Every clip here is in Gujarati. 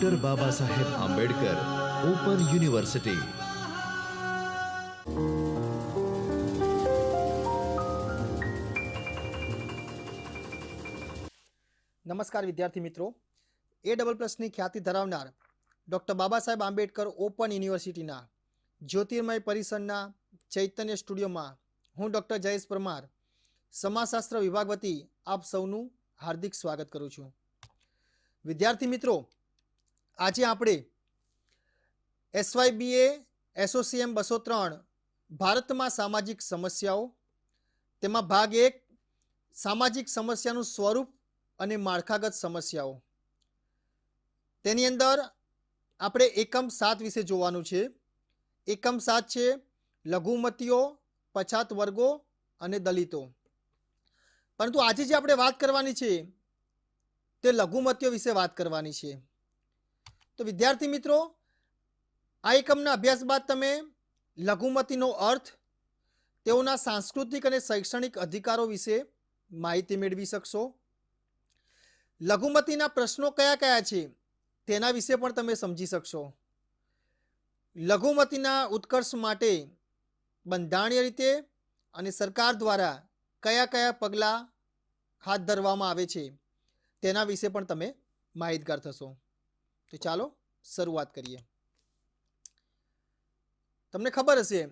Doctor Baba Saheb Ambedkar open university નમસ્કાર વિદ્યાર્થી મિત્રો. એ ડબલ પ્લસની ખ્યાતિ ધરાવનાર ડૉક્ટર બાબા સાહેબ આંબેડકર ઓપન યુનિવર્સિટીના જ્યોતિર્મય પરિસરના ચૈતન્ય સ્ટુડિયોમાં હું ડૉક્ટર જયેશ પરમાર, સમાજશાસ્ત્ર વિભાગ વતી આપ સૌનું હાર્દિક સ્વાગત કરું છું. વિદ્યાર્થી મિત્રો આજે આપણે એસવાયબીએ એસોસીએમ બસો ત્રણ, ભારતમાં સામાજિક સમસ્યાઓ, તેમાં ભાગ એક, સામાજિક સમસ્યાનું સ્વરૂપ અને માળખાગત સમસ્યાઓ. તેની અંદર આપણે એકમ સાત વિશે જોવાનું છે. એકમ સાત છે લઘુમતીઓ, પછાત વર્ગો અને દલિતો. પરંતુ આજે જે આપણે વાત કરવાની છે તે લઘુમતીઓ વિશે વાત કરવાની છે. તો વિદ્યાર્થી મિત્રો, આ એકમના અભ્યાસ બાદ તમે લઘુમતીનો અર્થ, તેઓના સાંસ્કૃતિક અને શૈક્ષણિક અધિકારો વિશે માહિતી મેળવી શકશો. લઘુમતીના પ્રશ્નો કયા કયા છે, તેના વિશે પણ તમે સમજી શકશો. લઘુમતીના ઉત્કર્ષ માટે બંધારણીય રીતે અને સરકાર દ્વારા કયા કયા પગલાં હાથ ધરવામાં આવે છે, તેના વિશે પણ તમે માહિતગાર થશો. તો ચાલો શરૂઆત કરીએ. તમને ખબર હશે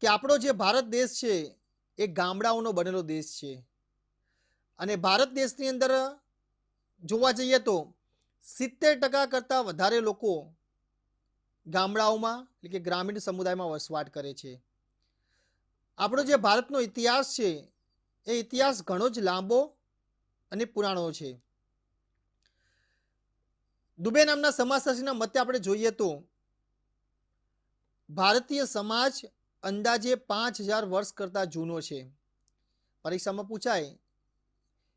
કે આપણો જે ભારત દેશ છે, એ ગામડાઓનો બનેલો દેશ છે. અને ભારત દેશની અંદર જોવા જઈએ તો સિત્તેર ટકા કરતાં વધારે લોકો ગામડાઓમાં એટલે કે ગ્રામીણ સમુદાયમાં વસવાટ કરે છે. આપણો જે ભારતનો ઇતિહાસ છે, એ ઇતિહાસ ઘણો જ લાંબો અને પુરાણો છે. દુબે નામના સમાજશાસ્ત્રીના મતે આપણે જોઈએ તો ભારતીય સમાજ અંદાજે પાંચ હજાર વર્ષ કરતાં જૂનો છે. પરીક્ષામાં પૂછાય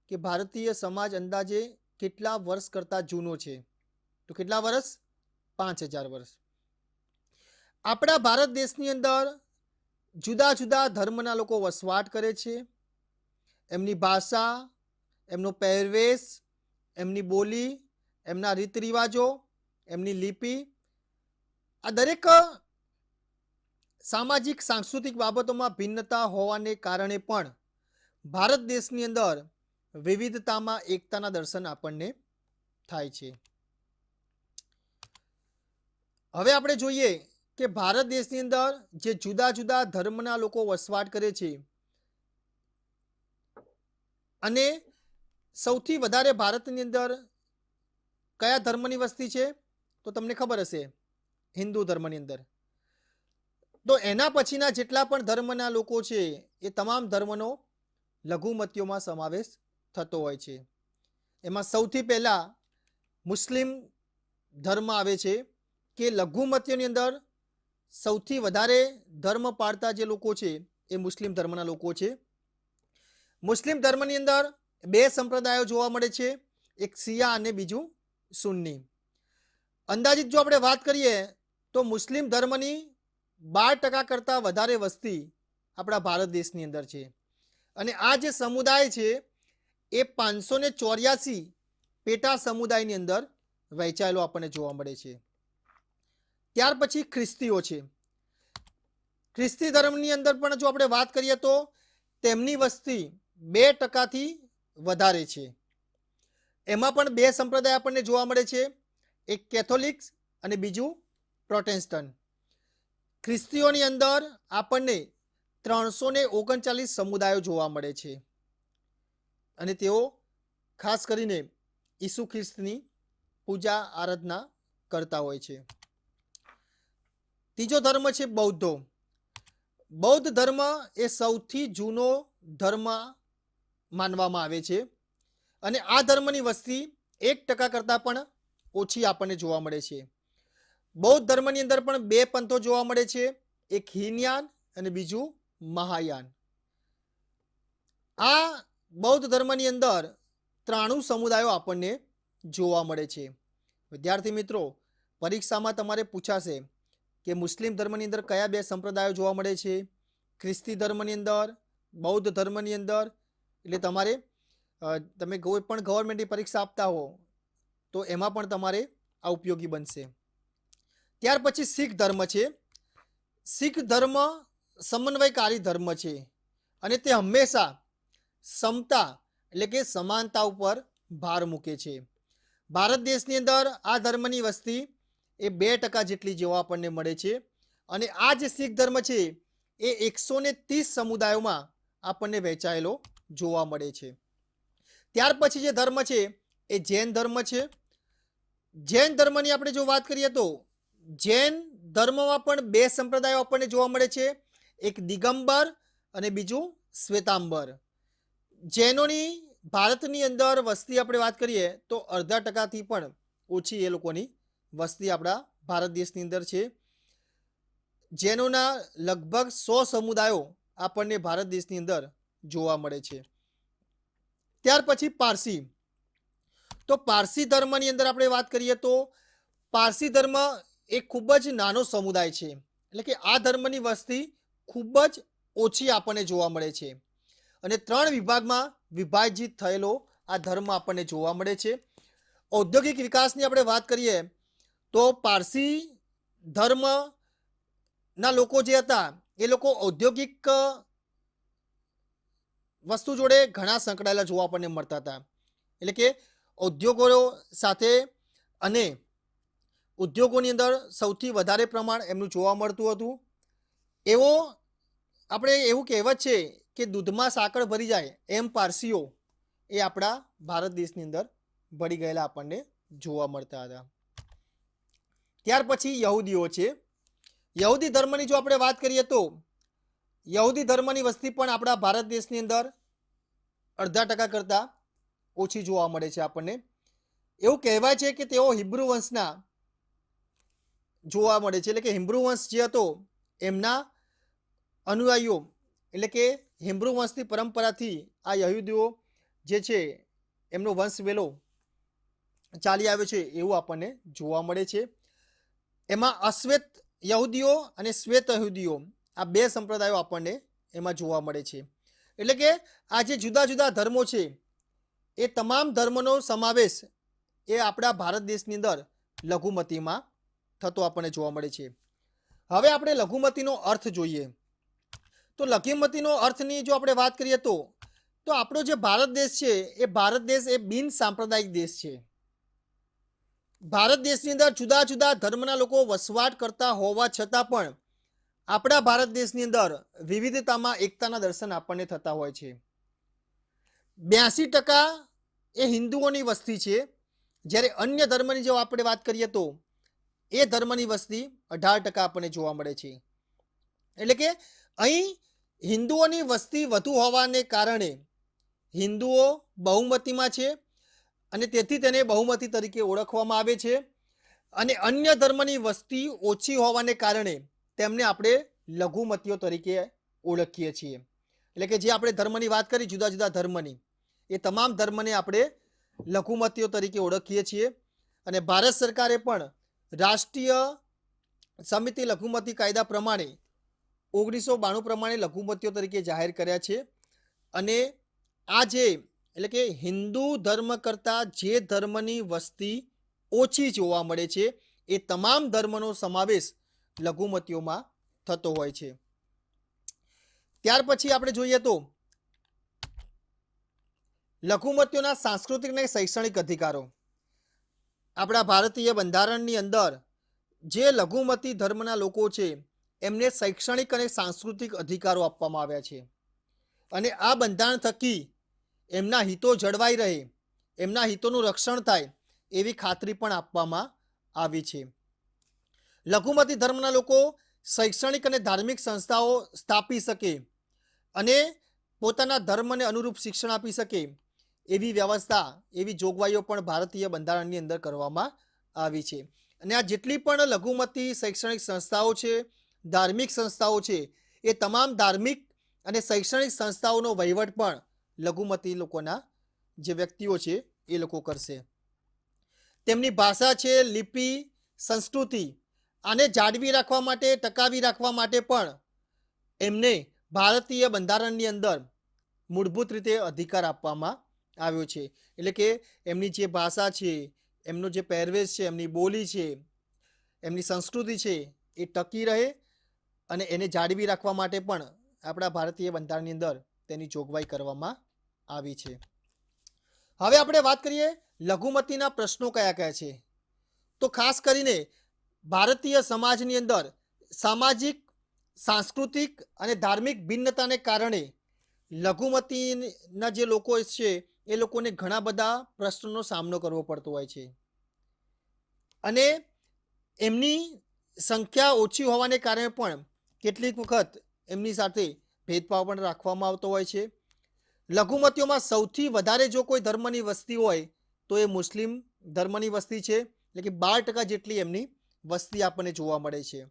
કે ભારતીય સમાજ અંદાજે કેટલા વર્ષ કરતાં જૂનો છે? તો કેટલા વર્ષ? પાંચ હજાર વર્ષ. આપણા ભારત દેશની અંદર જુદા જુદા ધર્મના લોકો વસવાટ કરે છે. એમની ભાષા, એમનો પહેરવેશ, એમની બોલી એમના રીત રિવાજો એમની લિપિ, આ દરેક સામાજિક, સાંસ્કૃતિક બાબતોમાં ભિન્નતા હોવાને કારણે પણ ભારત દેશની અંદર વિવિધતામાં એકતાના દર્શન આપણને થાય છે. હવે આપણે જોઈએ કે ભારત દેશની અંદર જે જુદા જુદા ધર્મના લોકો વસવાટ કરે છે અને સૌથી વધારે ભારતની અંદર કયા ધર્મની વસ્તી છે? તો તમને ખબર હશે, હિન્દુ ધર્મની અંદર. તો એના પછીના જેટલા પણ ધર્મના લોકો છે, એ તમામ ધર્મનો લઘુમતીઓમાં સમાવેશ થતો હોય છે. એમાં સૌથી પહેલાં મુસ્લિમ ધર્મ આવે છે, કે લઘુમતીઓની અંદર સૌથી વધારે ધર્મ પાળતા જે લોકો છે, એ મુસ્લિમ ધર્મના લોકો છે. મુસ્લિમ ધર્મની અંદર બે સંપ્રદાયો જોવા મળે છે, એક શિયા અને બીજું સુન્ની. અંદાજિત જો આપણે વાત કરીએ તો મુસ્લિમ ધર્મની બાર ટકા કરતાં વધારે વસ્તી આપણા ભારત દેશની અંદર છે. અને આ જે સમુદાય છે, એ પાંચસો ને ચોર્યાસી પેટા સમુદાયની અંદર વહેંચાયેલો આપણને જોવા મળે છે. ત્યાર પછી ખ્રિસ્તીઓ છે. ખ્રિસ્તી ધર્મની અંદર પણ જો આપણે વાત કરીએ તો તેમની વસ્તી બે ટકાથી વધારે છે. એમાં પણ બે સંપ્રદાય આપણને જોવા મળે છે. એક કેથોલિક્સ અને બીજું પ્રોટેસ્ટન્ટ. ખ્રિસ્તીઓની અંદર આપણને ત્રણસો ને ઓગણચાલીસ સમુદાયો જોવા મળે છે. અને તેઓ ખાસ કરીને ઈસુ ખ્રિસ્તની પૂજા આરાધના કરતા હોય છે. ત્રીજો ધર્મ છે બૌદ્ધો. બૌદ્ધ ધર્મ એ સૌથી જૂનો ધર્મ માનવામાં આવે છે. અને આ ધર્મની વસ્તી એક ટકા કરતાં પણ ઓછી આપણને જોવા મળે છે. બૌદ્ધ ધર્મની અંદર પણ બે પંથો જોવા મળે છે. એક હિનયાન અને બીજું મહાયાન. આ બૌદ્ધ ધર્મની અંદર ત્રાણું સમુદાયો આપણને જોવા મળે છે. વિદ્યાર્થી મિત્રો, પરીક્ષામાં તમારે પૂછાશે કે મુસ્લિમ ધર્મની અંદર કયા બે સંપ્રદાયો જોવા મળે છે? ખ્રિસ્તી ધર્મની અંદર, બૌદ્ધ ધર્મની અંદર, એટલે તમારે તમે કોઈ પણ ગવર્મેન્ટની પરીક્ષા આપતા હો, તો એમાં પણ તમારે આ ઉપયોગી બનશે. ત્યાર પછી શીખ ધર્મ છે. શીખ ધર્મ સમન્વયકારી ધર્મ છે. અને તે હંમેશા સમતા એટલે કે સમાનતા ઉપર ભાર મૂકે છે. ભારત દેશની અંદર આ ધર્મની વસ્તી એ બે ટકા જેટલી જેવા આપણને મળે છે. અને આ જે શીખ ધર્મ છે, એ એકસો ત્રીસ સમુદાયોમાં આપણને વહેંચાયેલો જોવા મળે છે. ત્યાર પછી જે ધર્મ છે, એ જૈન ધર્મ છે. જૈન ધર્મની આપણે જો વાત કરીએ તો, જૈન ધર્મમાં પણ બે સંપ્રદાયો આપણને જોવા મળે છે. એક દિગંબર અને બીજું શ્વેતાંબર. જૈનોની ભારતની અંદર વસ્તી આપણે વાત કરીએ, તો અડધા ટકાથી પણ ઓછી એ લોકોની વસ્તી આપણા ભારત દેશની અંદર છે. જૈનોના લગભગ સો સમુદાયો આપણને ભારત દેશની અંદર જોવા મળે છે. ત્યાર પછી પારસી. તો પારસી ધર્મની અંદર આપણે વાત કરીએ તો પારસી ધર્મ એ ખૂબ જ નાનો સમુદાય છે. એટલે કે આ ધર્મની વસ્તી ખૂબ જ ઓછી આપણને જોવા મળે છે. અને ત્રણ વિભાગમાં વિભાજિત થયેલો આ ધર્મ આપણને જોવા મળે છે. ઔદ્યોગિક વિકાસની આપણે વાત કરીએ તો પારસી ધર્મના લોકો જે હતા એ લોકો ઔદ્યોગિક વસ્તુ જોડે ઘણા સંકળાયેલા જોવા આપણને મળતા હતા. એટલે કે ઉદ્યોગો સાથે અને ઉદ્યોગોની અંદર સૌથી વધારે પ્રમાણ એમનું જોવા મળતું હતું. એવો આપણે એવું કહેવત છે કે દૂધમાં સાકર ભરી જાય એમ પારસીઓ એ આપણા ભારત દેશની અંદર ભળી ગયેલા આપણને જોવા મળતા હતા. ત્યાર પછી યહૂદીઓ છે. યહૂદી ધર્મની જો આપણે વાત કરીએ તો યહૂદી ધર્મની વસ્તી પણ આપણા ભારત દેશની અંદર અડધા ટકા કરતાં ઓછી જોવા મળે છે આપણને. એવું કહેવાય છે કે તેઓ હિબ્રુ વંશના જોવા મળે છે. એટલે કે હિબ્રુ વંશ જે હતો, એમના અનુયાયીઓ, એટલે કે હિબ્રુ વંશની પરંપરાથી આ યહૂદીઓ જે છે, એમનો વંશ વેલો ચાલી આવ્યો છે એવું આપણને જોવા મળે છે. એમાં અશ્વેત યહૂદીઓ અને શ્વેત યહૂદીઓ આ બે સંપ્રદાયો આપણને એમાં જોવા મળે છે. એટલે કે આ જે જુદા જુદા ધર્મો છે, એ તમામ ધર્મનો સમાવેશ એ આપણા ભારત દેશની અંદર લઘુમતીમાં થતો આપણને જોવા મળે છે. હવે આપણે લઘુમતીનો અર્થ જોઈએ. તો લઘુમતીનો અર્થની જો આપણે વાત કરીએ તો તો આપણો જે ભારત દેશ છે, એ ભારત દેશ એ બિન સાંપ્રદાયિક દેશ છે. ભારત દેશની અંદર જુદા જુદા ધર્મના લોકો વસવાટ કરતા હોવા છતાં પણ આપણા ભારત દેશની અંદર વિવિધતામાં એકતાના દર્શન આપણને થતા હોય છે. બ્યાસી ટકા એ હિન્દુઓની વસ્તી છે. જ્યારે અન્ય ધર્મની જો આપણે વાત કરીએ તો એ ધર્મની વસ્તી અઢાર ટકા આપણને જોવા મળે છે. એટલે કે અહીં હિન્દુઓની વસ્તી વધુ હોવાને કારણે હિન્દુઓ બહુમતીમાં છે અને તેથી તેને બહુમતી તરીકે ઓળખવામાં આવે છે. અને અન્ય ધર્મની વસ્તી ઓછી હોવાને કારણે તેમને આપણે લઘુમતીઓ તરીકે ઓળખીએ છીએ. એટલે કે જે આપણે ધર્મની વાત કરી, જુદા જુદા ધર્મની, એ તમામ ધર્મને આપણે લઘુમતીઓ તરીકે ઓળખીએ છીએ. અને ભારત સરકારે પણ રાષ્ટ્રીય સમિતિ લઘુમતી કાયદા પ્રમાણે ઓગણીસો બાણું પ્રમાણે લઘુમતીઓ તરીકે જાહેર કર્યા છે. અને આ જે, એટલે કે હિન્દુ ધર્મ કરતાં જે ધર્મની વસ્તી ઓછી જોવા મળે છે, એ તમામ ધર્મનો સમાવેશ લઘુમતીઓમાં થતો હોય છે. ત્યાર પછી આપણે જોઈએ તો લઘુમતીઓના સાંસ્કૃતિક અને શૈક્ષણિક અધિકારો. આપણા ભારતીય બંધારણની અંદર જે લઘુમતી ધર્મના લોકો છે, એમને શૈક્ષણિક અને સાંસ્કૃતિક અધિકારો આપવામાં આવ્યા છે. અને આ બંધારણ થકી એમના હિતો જળવાઈ રહે, એમના હિતોનું રક્ષણ થાય એવી ખાતરી પણ આપવામાં આવી છે. લઘુમતી ધર્મના લોકો શૈક્ષણિક અને ધાર્મિક સંસ્થાઓ સ્થાપી શકે અને પોતાના ધર્મને અનુરૂપ શિક્ષણ આપી શકે એવી વ્યવસ્થા, એવી જોગવાઈઓ પણ ભારતીય બંધારણની અંદર કરવામાં આવી છે. અને આ જેટલી પણ લઘુમતી શૈક્ષણિક સંસ્થાઓ છે, ધાર્મિક સંસ્થાઓ છે, એ તમામ ધાર્મિક અને શૈક્ષણિક સંસ્થાઓનો વહીવટ પણ લઘુમતી લોકોના જે વ્યક્તિઓ છે, એ લોકો કરશે. તેમની ભાષા છે, લિપિ, સંસ્કૃતિ આને જાળવી રાખવા માટે, ટકાવી રાખવા માટે પણ એમને ભારતીય બંધારણની અંદર મૂળભૂત રીતે અધિકાર આપવામાં આવ્યો છે. એટલે કે એમની જે ભાષા છે, એમનો જે પહેરવેશ છે, એમની બોલી છે, એમની સંસ્કૃતિ છે, એ ટકી રહે અને એને જાળવી રાખવા માટે પણ આપણા ભારતીય બંધારણની અંદર તેની જોગવાઈ કરવામાં આવી છે. હવે આપણે વાત કરીએ લઘુમતીના પ્રશ્નો કયા કયા છે. તો ખાસ કરીને ભારતીય સમાજની અંદર સામાજિક, સાંસ્કૃતિક અને ધાર્મિક ભિન્નતાને કારણે લઘુમતીના જે લોકો છે, એ લોકોને ઘણા બધા પ્રશ્નોનો સામનો કરવો પડતો હોય છે. અને એમની સંખ્યા ઓછી હોવાને કારણે પણ કેટલીક વખત એમની સાથે ભેદભાવ પણ રાખવામાં આવતો હોય છે. લઘુમતીઓમાં સૌથી વધારે જો કોઈ ધર્મની વસ્તી હોય, તો એ મુસ્લિમ ધર્મની વસ્તી છે. એટલે કે બાર ટકા જેટલી એમની વસ્તી આપણને જોવા મળે છે.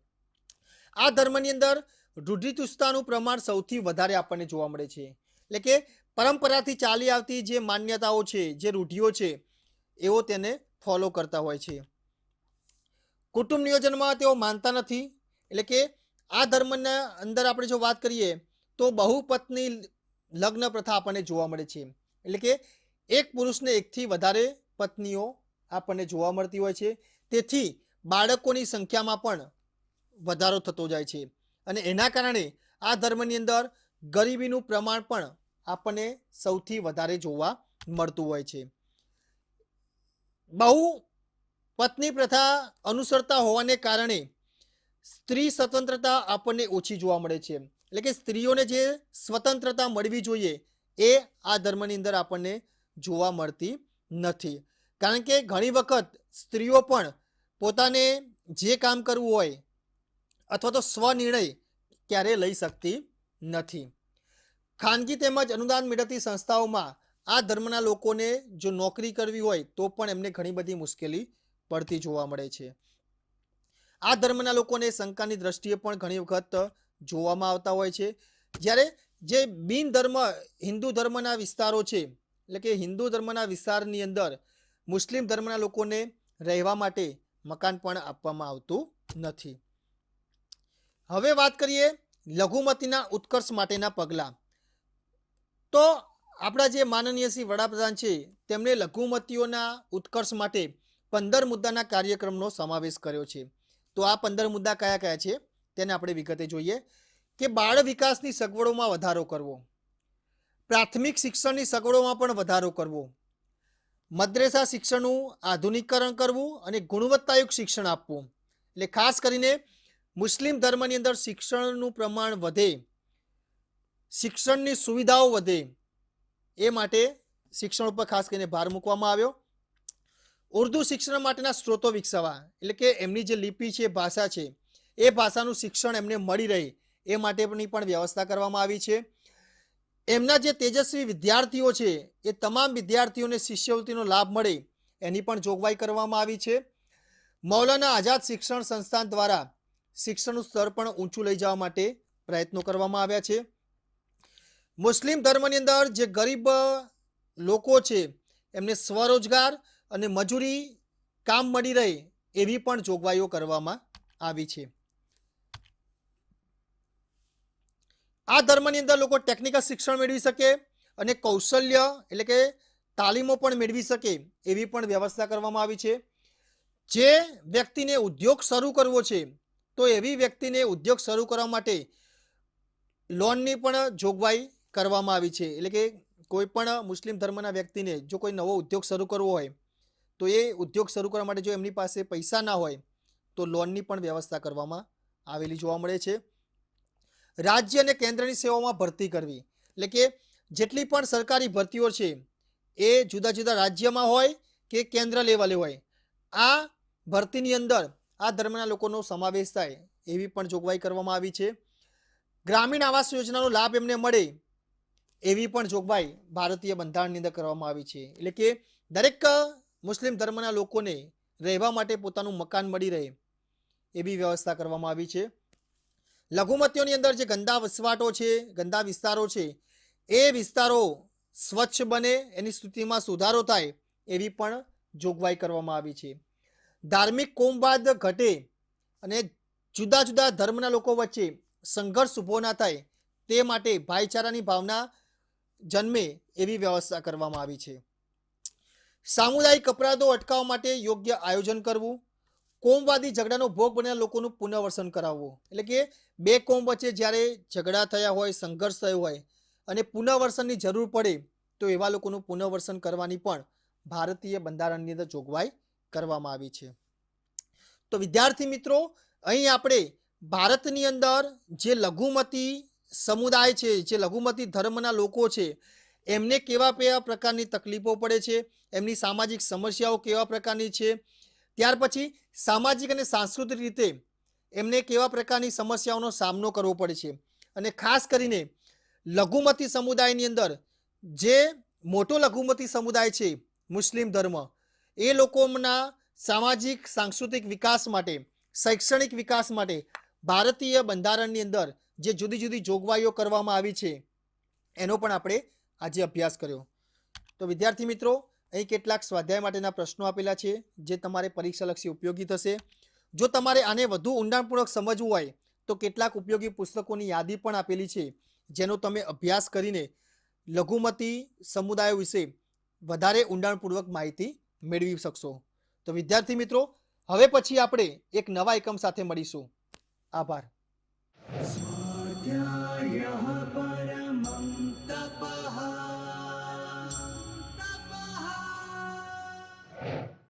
આ ધર્મની અંદર રૂઢિચુસ્તતાનું પ્રમાણ સૌથી વધારે આપણને જોવા મળે છે. એટલે કે પરંપરાથી ચાલી આવતી જે માન્યતાઓ છે, જે રૂઢિઓ છે એવો તેને ફોલો કરતા હોય છે. કુટુંબ નિયોજનમાં તેઓ માનતા નથી. એટલે કે આ ધર્મના અંદર આપણે જો વાત કરીએ, તો બહુપત્ની લગ્ન પ્રથા આપણને જોવા મળે છે. એટલે કે એક પુરુષને એકથી વધારે પત્નીઓ આપણને જોવા મળતી હોય છે. તેથી બાળકોની સંખ્યામાં પણ વધારો થતો જાય છે. અને એના કારણે આ ધર્મની અંદર ગરીબીનું પ્રમાણ પણ આપણને સૌથી વધારે જોવા મળતું હોય છે. બહુ પત્ની પ્રથા અનુસરતા હોવાને કારણે સ્ત્રી સ્વતંત્રતા આપણને ઓછી જોવા મળે છે. એટલે કે સ્ત્રીઓને જે સ્વતંત્રતા મળવી જોઈએ એ આ ધર્મની અંદર આપણને જોવા મળતી નથી. કારણ કે ઘણી વખત સ્ત્રીઓ પણ પોતાને જે કામ કરવું હોય અથવા તો સ્વનિર્ણય ક્યારેય લઈ શકતી નથી. ખાનગી તેમજ અનુદાન મેળવતી સંસ્થાઓમાં આ ધર્મના લોકોને જો નોકરી કરવી હોય તો પણ એમને ઘણી બધી મુશ્કેલી પડતી જોવા મળે છે. આ ધર્મના લોકોને શંકાની દ્રષ્ટિએ પણ ઘણી વખત જોવામાં આવતા હોય છે. જ્યારે જે બિન ધર્મ, હિન્દુ ધર્મના વિસ્તારો છે, એટલે કે હિન્દુ ધર્મના વિસ્તારની અંદર મુસ્લિમ ધર્મના લોકોને રહેવા માટે મકાન પણ આપવામાં આવતું નથી. હવે વાત કરીએ લઘુમતીના ઉત્કર્ષ માટેના પગલાં. તો આપણા જે માનનીય શ્રી વડાપ્રધાન છે, તેમણે લઘુમતીઓના ઉત્કર્ષ માટે પંદર મુદ્દાના કાર્યક્રમનો સમાવેશ કર્યો છે. તો આ પંદર મુદ્દા કયા કયા છે? તેને આપણે વિગતે જોઈએ. કે બાળ વિકાસની સગવડોમાં વધારો કરવો. પ્રાથમિક શિક્ષણની સગવડોમાં પણ વધારો કરવો. મદ્રેસા શિક્ષણનું આધુનિકરણ કરવું અને ગુણવત્તાયુક્ત શિક્ષણ આપવું. એટલે ખાસ કરીને મુસ્લિમ ધર્મની અંદર શિક્ષણનું પ્રમાણ વધે, શિક્ષણની સુવિધાઓ વધે, એ માટે શિક્ષણ ઉપર ખાસ કરીને ભાર મૂકવામાં આવ્યો. ઉર્દુ શિક્ષણ માટેના સ્ત્રોતો વિકસાવવા, એટલે કે એમની જે લિપિ છે, ભાષા છે, એ ભાષાનું શિક્ષણ એમને મળી રહે, એ માટેની પણ વ્યવસ્થા કરવામાં આવી છે. એમના જે તેજસ્વી વિદ્યાર્થીઓ છે, એ તમામ વિદ્યાર્થીઓને શિષ્યવૃત્તિનો લાભ મળે એની પણ જોગવાઈ કરવામાં આવી છે. મૌલાના આઝાદ શિક્ષણ સંસ્થાન દ્વારા શિક્ષણનું સ્તર પણ ઊંચું લઈ જવા માટે પ્રયત્નો કરવામાં આવ્યા છે. મુસ્લિમ ધર્મની અંદર જે ગરીબ લોકો છે, એમને સ્વરોજગાર અને મજૂરી કામ મળી રહે એવી પણ જોગવાઈઓ કરવામાં આવી છે. આ ધર્મની અંદર લોકો ટેકનિકલ શિક્ષણ મેળવી શકે અને કૌશલ્ય એટલે કે તાલીમો પણ મેળવી શકે એવી પણ વ્યવસ્થા કરવામાં આવી છે. જે વ્યક્તિને ઉદ્યોગ શરૂ કરવો છે, તો એવી વ્યક્તિને ઉદ્યોગ શરૂ કરવા માટે લોનની પણ જોગવાઈ કરવામાં આવી છે. એટલે કે કોઈ પણ મુસ્લિમ ધર્મના વ્યક્તિને જો કોઈ નવો ઉદ્યોગ શરૂ કરવો હોય, તો એ ઉદ્યોગ શરૂ કરવા માટે જો એમની પાસે પૈસા ના હોય, તો લોનની પણ વ્યવસ્થા કરવામાં આવેલી જોવા મળે છે. રાજ્ય અને કેન્દ્રની સેવાઓમાં ભરતી કરવી. એટલે કે જેટલી પણ સરકારી ભરતીઓ છે, એ જુદા જુદા રાજ્યમાં હોય કે કેન્દ્ર લેવલે હોય, આ ભરતીની અંદર આ ધર્મના લોકોનો સમાવેશ થાય એવી પણ જોગવાઈ કરવામાં આવી છે. ગ્રામીણ આવાસ યોજનાનો લાભ એમને મળે એવી પણ જોગવાઈ ભારતીય બંધારણની અંદર કરવામાં આવી છે. એટલે કે દરેક મુસ્લિમ ધર્મના લોકોને રહેવા માટે પોતાનું મકાન મળી રહે એવી વ્યવસ્થા કરવામાં આવી છે. લઘુમતીઓની અંદર જે ગંદા વસવાટો છે, ગંદા વિસ્તારો છે, એ વિસ્તારો સ્વચ્છ બને, એની સ્થિતિમાં સુધારો થાય એવી પણ જોગવાઈ કરવામાં આવી છે. ધાર્મિક કોમવાદ ઘટે અને જુદા જુદા ધર્મના લોકો વચ્ચે સંઘર્ષ ઊભો ના થાય તે માટે ભાઈચારાની ભાવના જન્મે એવી વ્યવસ્થા કરવામાં આવી છે. સામુદાયિક અપરાધો અટકાવવા માટે યોગ્ય આયોજન કરવું કોમવાદી ઝઘડાનો ભોગ બનેલા લોકોનું પુનર્વસન કરાવવું. એટલે કે બે કોમ વચ્ચે જ્યારે ઝઘડા થયા હોય, સંઘર્ષ થયો હોય અને પુનર્વસનની જરૂર પડે તો એવા લોકોનું પુનર્વસન કરવાની પણ ભારતીય બંધારણની અંદર જોગવાઈ કરવામાં આવી છે. તો વિદ્યાર્થી મિત્રો, અહીં આપણે ભારતની અંદર જે લઘુમતી સમુદાય છે, જે લઘુમતી ધર્મના લોકો છે, એમને કેવા કેવા પ્રકારની તકલીફો પડે છે? એમની સામાજિક સમસ્યાઓ કેવા પ્રકારની છે? ત્યાર પછી સામાજિક અને સાંસ્કૃતિક રીતે એમને કેવા પ્રકારની સમસ્યાઓનો સામનો કરવો પડે છે? અને ખાસ કરીને લઘુમતી સમુદાયની અંદર જે મોટો લઘુમતી સમુદાય છે, મુસ્લિમ ધર્મ, એ લોકોના સામાજિક, સાંસ્કૃતિક વિકાસ માટે, શૈક્ષણિક વિકાસ માટે ભારતીય બંધારણની અંદર જે જુદી જુદી જોગવાઈઓ કરવામાં આવી છે, એનો પણ આપણે આજે અભ્યાસ કર્યો. તો વિદ્યાર્થી મિત્રો અહીં કેટલાક સ્વાધ્યાય માટેના પ્રશ્નો આપેલા છે, જે તમારે પરીક્ષાલક્ષી ઉપયોગી થશે. જો તમારે આને વધુ ઊંડાણપૂર્વક સમજવું હોય, તો કેટલાક ઉપયોગી પુસ્તકોની યાદી પણ આપેલી છે, જેનો તમે અભ્યાસ કરીને લઘુમતી સમુદાયો વિશે વધારે ઊંડાણપૂર્વક માહિતી મેળવી શકશો. તો વિદ્યાર્થી મિત્રો, હવે પછી આપણે એક નવા એકમ સાથે મળીશું. આભાર. સ્વાધ્યાય